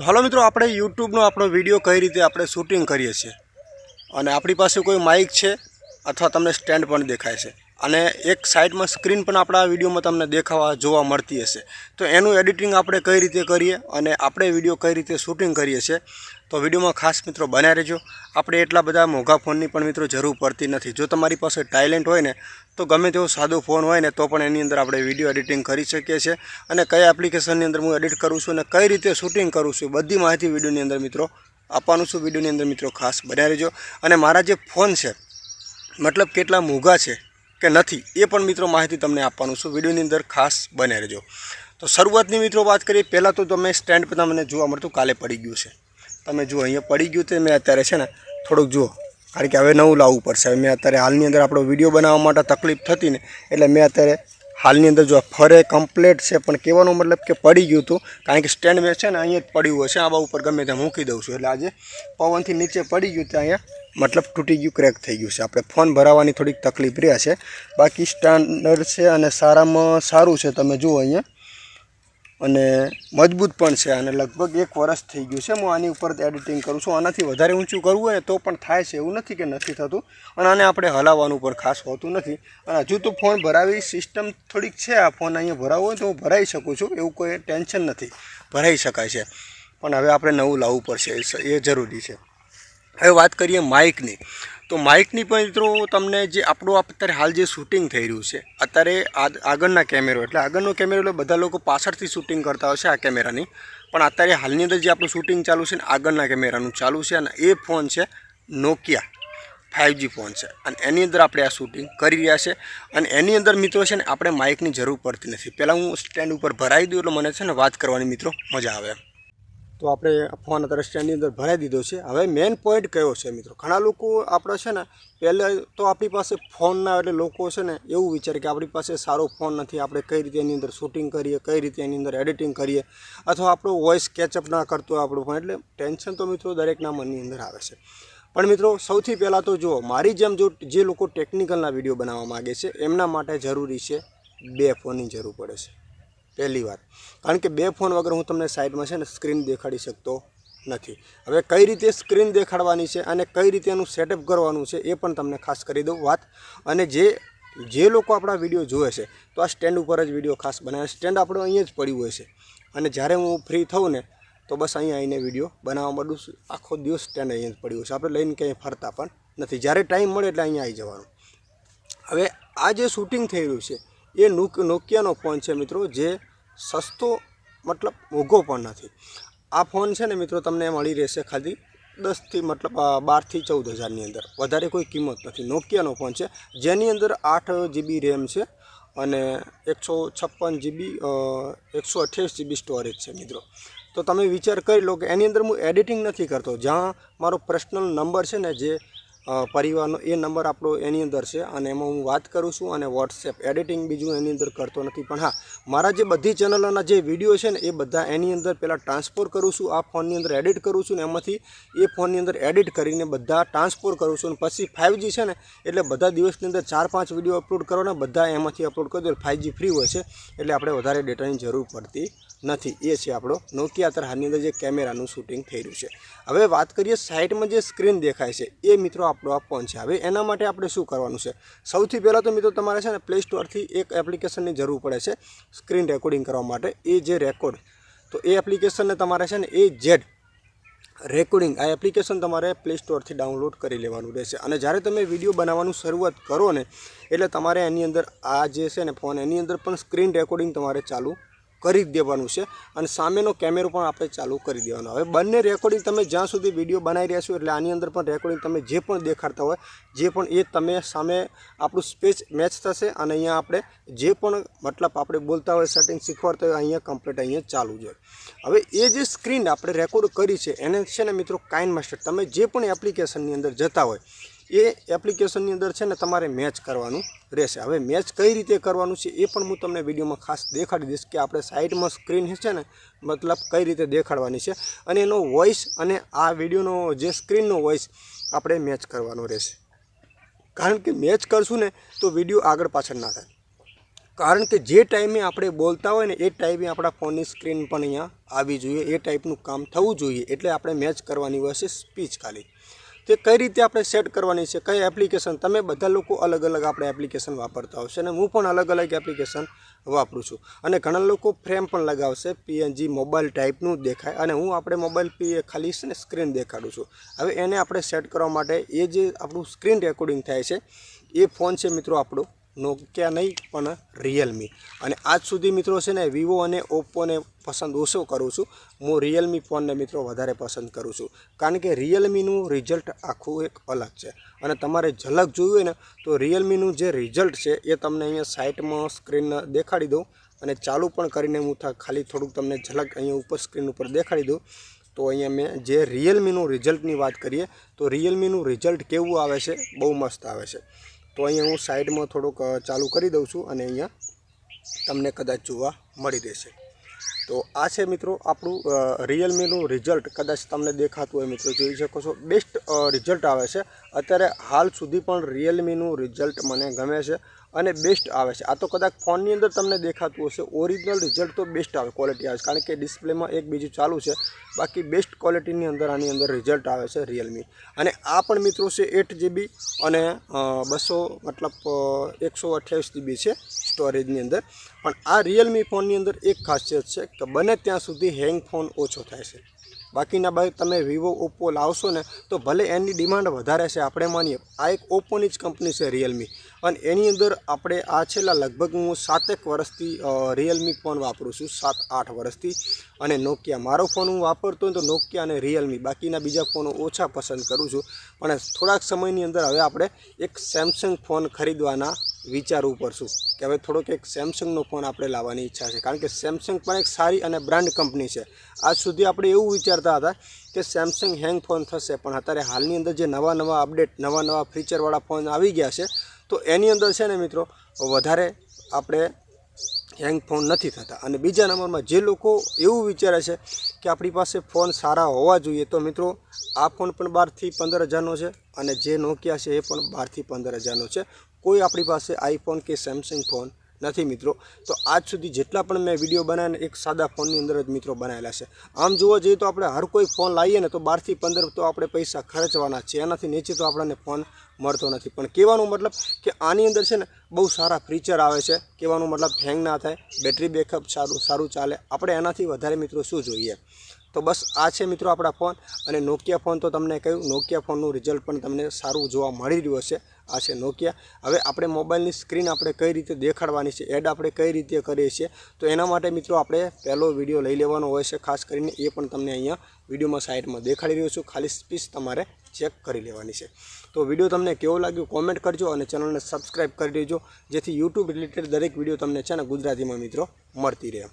તો હાલો મિત્રો, આપણે યુટ્યુબનો આપણો વીડિયો કઈ રીતે આપણે શૂટિંગ કરીએ છીએ? અને આપણી પાસે કોઈ માઇક છે અથવા તમને સ્ટેન્ડ પણ દેખાય છે? અને એક સાઈડમાં સ્ક્રીન પણ આપણા વિડીયોમાં તમને દેખાવા જોવા મળતી હશે. તો એનું એડિટિંગ આપણે કઈ રીતે કરીએ અને આપણે વીડિયો કઈ રીતે શૂટિંગ કરીએ છીએ, તો વિડીયોમાં ખાસ મિત્રો બનાવી રહેજો. આપણે એટલા બધા મોંઘા ફોનની પણ મિત્રો જરૂર પડતી નથી. જો તમારી પાસે ટાઇલેન્ટ હોય ને, તો ગમે તેવો સાદો ફોન હોય ને, તો પણ એની અંદર આપણે વીડિયો એડિટિંગ કરી શકીએ છીએ. અને કયા એપ્લિકેશનની અંદર હું એડિટ કરું છું અને કઈ રીતે શૂટિંગ કરું છું બધી માહિતી વિડીયોની અંદર મિત્રો આપવાનું છું. વિડીયોની અંદર મિત્રો ખાસ બનાવી રહેજો. અને મારા જે ફોન છે, મતલબ કેટલા મોંઘા છે કે નથી, એ પણ મિત્રો માહિતી તમને આપવાનું છું. વિડીયોની અંદર ખાસ બને રહેજો. તો શરૂઆતની મિત્રો વાત કરીએ, પહેલાં તો તમે સ્ટેન્ડ પર તમને જોવા મળતું કાલે પડી ગયું છે. તમે જુઓ, અહીંયા પડી ગયું તે મેં અત્યારે છે ને, થોડુંક જુઓ. કારણ કે હવે નવું લાવવું પડશે. હવે મેં અત્યારે હાલની અંદર આપણો વીડિયો બનાવવા માટે તકલીફ થતી ને, એટલે મેં અત્યારે હાલની અંદર જો ફરે કમ્પ્લેટ છે, પણ કહેવાનો મતલબ કે પડી ગયું હતું, કારણ કે સ્ટેન્ડ મેં છે ને અહીંયા જ પડ્યું હશે આવા ઉપર ગમે ત્યાં મૂકી દઉં છું. એટલે આજે પવનથી નીચે પડી ગયું ત્યાં અહીંયા મતલબ તૂટી ગયું ક્રેક થઈ ગયું છે. આપણે ફોન ભરાવાની થોડીક તકલીફ રહ્યા છે. બાકી સ્ટાન્ડર્ડ છે અને સારામાં સારું છે, તમે જુઓ અહીંયા. અને મજબૂત પણ છે અને લગભગ એક વર્ષ થઈ ગયું છે. હું આની ઉપર એડિટિંગ કરું છું. આનાથી વધારે ઊંચું કરવું હોય તો પણ થાય છે. એવું નથી કે નથી થતું. અને આને આપણે હલાવવાનું પણ ખાસ હોતું નથી. અને હજુ તો ફોન ભરાવી સિસ્ટમ થોડીક છે. આ ફોન અહીંયા ભરાવવો હોય તો હું ભરાઈ શકું છું. એવું કોઈ ટેન્શન નથી. ભરાઈ શકાય છે. પણ હવે આપણે નવું લાવવું પડશે. એ જરૂરી છે. હવે વાત કરીએ માઇકની તો માઇકની પણ મિત્રો તમને જે આપણું અત્યારે હાલ જે શૂટિંગ થઈ રહ્યું છે, અત્યારે આગળના કેમેરો, એટલે આગળનો કેમેરો એટલે બધા લોકો પાછળથી શૂટિંગ કરતા હોય છે આ કેમેરાની. પણ અત્યારે હાલની અંદર જે આપણું શૂટિંગ ચાલુ છે ને આગળના કેમેરાનું ચાલુ છે અને એ ફોન છે નોકિયા ફાઇવજી ફોન છે. અને એની અંદર આપણે આ શૂટિંગ કરી રહ્યા છે. અને એની અંદર મિત્રો છે ને આપણે માઇકની જરૂર પડતી નથી. પહેલાં હું સ્ટેન્ડ ઉપર ભરાઈ દઉં એટલે મને છે ને વાત કરવાની મિત્રો મજા આવે તો આપણે ફોન અત્યારે સ્ટેન્ડની અંદર ભરાઈ દીધો છે. હવે મેઇન પોઈન્ટ કયો છે મિત્રો? ઘણા લોકો આપણે છે ને, પહેલાં તો આપણી પાસે ફોનના એટલે લોકો છે ને એવું વિચારે કે આપણી પાસે સારો ફોન નથી. આપણે કઈ રીતે એની અંદર શૂટિંગ કરીએ, કઈ રીતે એની અંદર એડિટિંગ કરીએ અથવા આપણો વોઇસ કેચઅપ ના કરતો આપણો ફોન એટલે ટેન્શન તો મિત્રો દરેકના મનની અંદર આવે છે. પણ મિત્રો, સૌથી પહેલાં તો જુઓ, મારી જેમ જો જે લોકો ટેકનિકલના વીડિયો બનાવવા માગે છે, એમના માટે જરૂરી છે બે ફોનની જરૂર પડે છે. પહેલી વાર. કારણ કે બે ફોન વગર હું તમને સાઈડમાં છે ને સ્ક્રીન દેખાડી શકતો નથી. હવે કઈ રીતે સ્ક્રીન દેખાડવાની છે અને કઈ રીતે એનું સેટઅપ કરવાનું છે એ પણ તમને ખાસ કરી દઉં વાત. અને જે જે લોકો આપણા વીડિયો જોવે છે, તો આ સ્ટેન્ડ ઉપર જ વીડિયો ખાસ બનાવે સ્ટેન્ડ આપણો અહીંયા જ પડ્યું હોય છે. અને જ્યારે હું ફ્રી થઉં ને, તો બસ અહીંયા આવીને વીડિયો બનાવવા માંડું આખો દિવસ સ્ટેન્ડ અહીંયા જ પડ્યું છે. આપણે લઈને ક્યાંય ફરતા પણ નથી. જ્યારે ટાઈમ મળે એટલે અહીંયા આવી જવાનું. હવે આ જે શૂટિંગ થઈ રહ્યું છે, એ નુક, નોકિયાનો ફોન છે મિત્રો, જે સસ્તો, મતલબ મોંઘો પણ નથી. આ ફોન છે ને મિત્રો તમને મળી રહેશે ખાલી દસથી મતલબ બારથી ચૌદ હજારની અંદર. વધારે કોઈ કિંમત નથી. નોકિયાનો ફોન છે, જેની અંદર આઠ જીબી રેમ છે અને એકસો છપ્પન જીબી એકસો અઠ્યાવીસ જીબી સ્ટોરેજ છે મિત્રો. તો તમે વિચાર કરી લો કે એની અંદર હું એડિટિંગ નથી કરતો. જ્યાં મારો પર્સનલ નંબર છે ને જે પરિવારનો એ નંબર આપણો એની અંદર છે અને એમાં હું વાત કરું છું અને વોટ્સએપ એડિટિંગ બીજું એની અંદર કરતો નથી. પણ હા, મારા જે બધી ચેનલોના જે વીડિયો છે ને એ બધા એની અંદર પહેલાં ટ્રાન્સફર કરું છું, આ ફોનની અંદર એડિટ કરું છું ને એમાંથી એ ફોનની અંદર એડિટ કરીને બધા ટ્રાન્સફર કરું છું અને પછી ફાઇવજી છે ને એટલે બધા દિવસની અંદર ચાર પાંચ વીડિયો અપલોડ કરવાના બધા એમાંથી અપલોડ કરી દો. ફાઇવજી ફ્રી હોય છે, એટલે આપણે વધારે ડેટાની જરૂર પડતી નથી. એ છે આપણો નોકિયા તરહાની અંદર જે કેમેરાનું શૂટિંગ થઈ રહ્યું છે. હવે વાત કરીએ સાઇડમાં જે સ્ક્રીન દેખાય છે, એ મિત્રો આપણો આ ફોન છે. હવે એના માટે આપણે શું કરવાનું છે? સૌથી પહેલાં તો મિત્રો તમારે છે ને પ્લે સ્ટોરથી એક એપ્લિકેશનની જરૂર પડે છે સ્ક્રીન રેકોર્ડિંગ કરવા માટે. એ જે રેકોર્ડ, તો એ એપ્લિકેશનને તમારે છે ને એ જેડ રેકોર્ડિંગ, આ એપ્લિકેશન તમારે પ્લે સ્ટોરથી ડાઉનલોડ કરી લેવાનું રહેશે. અને જ્યારે તમે વીડિયો બનાવવાનું શરૂઆત કરો ને, એટલે તમારે એની અંદર આ જે છે ને ફોન, એની અંદર પણ સ્ક્રીન રેકોર્ડિંગ તમારે ચાલુ કરી દેવાનું છે અને સામેનો કેમેરો પણ આપણે ચાલુ કરી દેવાનો. હવે બંને રેકોર્ડિંગ તમે જ્યાં સુધી વીડિયો બનાવી રહ્યા છો એટલે આની અંદર પણ રેકોર્ડિંગ તમે જે પણ દેખાડતા હોય, જે પણ એ તમે સામે આપણું સ્પેચ મેચ થશે અને અહીંયા આપણે જે પણ મતલબ આપણે બોલતા હોય સેટિંગ શીખવાડતા હોય, અહીંયા કમ્પ્લીટ અહીંયા ચાલુ છે હવે એ જે સ્ક્રીન આપણે રેકોર્ડ કરી છે, એને છે ને મિત્રો કાઇન માસ્ટર, તમે જે પણ એપ્લિકેશનની અંદર જતા હોય એ એપ્લિકેશનની અંદર છે ને તમારે મેચ કરવાનું રહેશે. હવે મેચ કઈ રીતે કરવાનું છે એ પણ હું તમને વિડીયોમાં ખાસ દેખાડી દઈશ કે આપણે સાઈડમાં સ્ક્રીન છે ને, મતલબ કઈ રીતે દેખાડવાની છે અને એનો વોઇસ અને આ વિડીયોનો જે સ્ક્રીનનો વોઇસ આપણે મેચ કરવાનો રહેશે. કારણ કે મેચ કરશું ને તો વીડિયો આગળ પાછળ ના થાય. કારણ કે જે ટાઈમે આપણે બોલતા હોય ને એ ટાઈમે આપણા ફોનની સ્ક્રીન પણ અહીંયા આવી જોઈએ. એ ટાઈપનું કામ થવું જોઈએ એટલે આપણે મેચ કરવાની હોય છે સ્પીચ ખાલી. તે કઈ રીતે આપણે સેટ કરવાની છે, કઈ એપ્લિકેશન તમે બધા લોકો અલગ અલગ આપણે એપ્લિકેશન વાપરતા હશે અને હું પણ અલગ અલગ એપ્લિકેશન વાપરું છું. અને ઘણા લોકો ફ્રેમ પણ લગાવશે પીએનજી મોબાઈલ ટાઈપનું દેખાય અને હું આપણે મોબાઈલ પી ખાલી છે ને સ્ક્રીન દેખાડું છું. હવે એને આપણે સેટ કરવા માટે એ જે આપણું સ્ક્રીન રેકોર્ડિંગ થાય છે, એ ફોન છે મિત્રો આપણો નોકિયા નહીં, પણ રિયલમી અને આજ સુધી મિત્રો છે ને વિવો અને ઓપ્પોને પસંદ ઓછો કરું છું? હું રિયલમી ફોનને મિત્રો વધારે પસંદ કરું છું. કારણ કે રિયલમીનું રિઝલ્ટ આખું એક અલગ છે. અને તમારે ઝલક જોયું હોય ને, તો રિયલમીનું જે રિઝલ્ટ છે, એ તમને અહીંયા સાઇટમાં સ્ક્રીન દેખાડી દઉં. અને ચાલુ પણ કરીને હું ખાલી થોડુંક તમને ઝલક અહીંયા ઉપર સ્ક્રીન ઉપર દેખાડી દઉં. તો અહીંયા મેં જે રિયલમીનું રિઝલ્ટની વાત કરીએ, તો રિયલમીનું રિઝલ્ટ કેવું આવે છે? બહુ મસ્ત આવે છે. તો અહીંયા હું સાઈડમાં થોડુંક ચાલુ કરી દઉં છું અને અહીંયા તમને કદાચ જોવા મળી રહેશે. તો આ છે મિત્રો આપણું રિયલમીનું રિઝલ્ટ કદાચ તમને દેખાતું હોય મિત્રો, જોઈ શકો છો. બેસ્ટ રિઝલ્ટ આવે છે. અત્યારે હાલ સુધી પણ રિયલમીનું રિઝલ્ટ મને ગમે છે અને બેસ્ટ આવે છે. આ તો કદાચ ફોનની અંદર તમને દેખાતું હશે ઓરિજિનલ રિઝલ્ટ તો બેસ્ટ આવે ક્વોલિટી આવે છે. કારણ કે ડિસ્પ્લેમાં એક બીજું ચાલુ છે, બાકી બેસ્ટ ક્વોલિટીની અંદર આની અંદર રિઝલ્ટ આવે છે રિયલમી અને આ પણ મિત્રો છે એટ જીબી અને બસો મતલબ એકસો અઠ્યાવીસ જીબી છે સ્ટોરેજની અંદર. પણ આ રિયલમી ફોનની અંદર એક ખાસિયત છે કે બને ત્યાં સુધી હેંગ ફોન ઓછો થાય છે. બાકીના બાઈક તમે વિવો ઓપ્પો લાવશો ને, તો ભલે એની ડિમાન્ડ વધારે છે, આપણે માનીએ. આ એક ઓપ્પોની જ કંપની છે રિયલમી અને એની અંદર આપણે આ છેલ્લા લગભગ હું સાતેક વર્ષથી રિયલમી ફોન વાપરું છું, સાત આઠ વર્ષથી. અને નોકિયા મારો ફોન હું વાપરતો હોય તો નોકિયા અને રિયલમી બાકીના બીજા ફોનો ઓછા પસંદ કરું છું. પણ થોડાક સમયની અંદર હવે આપણે એક સેમસંગ ફોન ખરીદવાના વિચાર પડશું કે હવે થોડોક એક સેમસંગનો ફોન આપણે લાવવાની ઈચ્છા છે. કારણ કે સેમસંગ પણ એક સારી અને બ્રાન્ડ કંપની છે. આજ સુધી આપણે એવું વિચારતા હતા કે સેમસંગ હેંગ ફોન થશે, પણ અત્યારે હાલની અંદર જે નવા નવા અપડેટ નવા નવા ફીચરવાળા ફોન આવી ગયા છે, તો એની અંદર છે ને મિત્રો, વધારે આપણે હેંગ ફોન નથી થતા. અને બીજા નંબરમાં જે લોકો એવું વિચારે છે કે આપણી પાસે ફોન સારા હોવા જોઈએ, તો મિત્રો, આ ફોન પણ બારથી પંદર હજારનો છે અને જે નોકિયા છે એ પણ બારથી પંદર હજારનો છે. કોઈ આપણી પાસે આઈફોન કે સેમસંગ ફોન નથી મિત્રો. તો આજ સુધી જેટલા પણ મેં વીડિયો બનાવ્યા એક સાદા ફોનની અંદર જ મિત્રો બનાવેલા છે. આમ જોવા જઈએ તો આપણે હર કોઈ ફોન લાવીએ ને તો બારથી પંદર તો આપણે પૈસા ખર્ચવાના છે. એનાથી નીચે તો આપણને ફોન મળતો નથી. પણ કહેવાનો મતલબ કે આની અંદર છે ને બહુ સારા ફીચર આવે છે. કહેવાનો મતલબ હેંગ ના થાય, બેટરી બેકઅપ સારું સારું ચાલે. આપણે એનાથી વધારે મિત્રો શું જોઈએ? તો બસ આ છે મિત્રો આપણા ફોન. અને નોકિયા ફોન તો તમને કહ્યું નોકિયા ફોનનું રિઝલ્ટ પણ તમને સારું જોવા મળી રહ્યું હશે. આ છે નોકિયા હવે આપણે મોબાઈલની સ્ક્રીન આપણે કઈ રીતે દેખાડવાની છે, એડ આપણે કઈ રીતે કરીએ છીએ, તો એના માટે મિત્રો આપણે પહેલો વીડિયો લઈ લેવાનો હોય છે, ખાસ કરીને એ પણ તમને અહીંયા વિડીયોમાં સાઈડમાં દેખાડી રહ્યો છું. ખાલી સ્પીચ તમારે ચેક કરી લેવાની છે. તો વીડિયો તમને કેવો લાગ્યો કોમેન્ટ કરજો અને ચેનલને સબસ્ક્રાઈબ કરી દેજો, જેથી યુટ્યુબ રિલેટેડ દરેક વીડિયો તમને છે ને ગુજરાતીમાં મિત્રો મળતી રહે.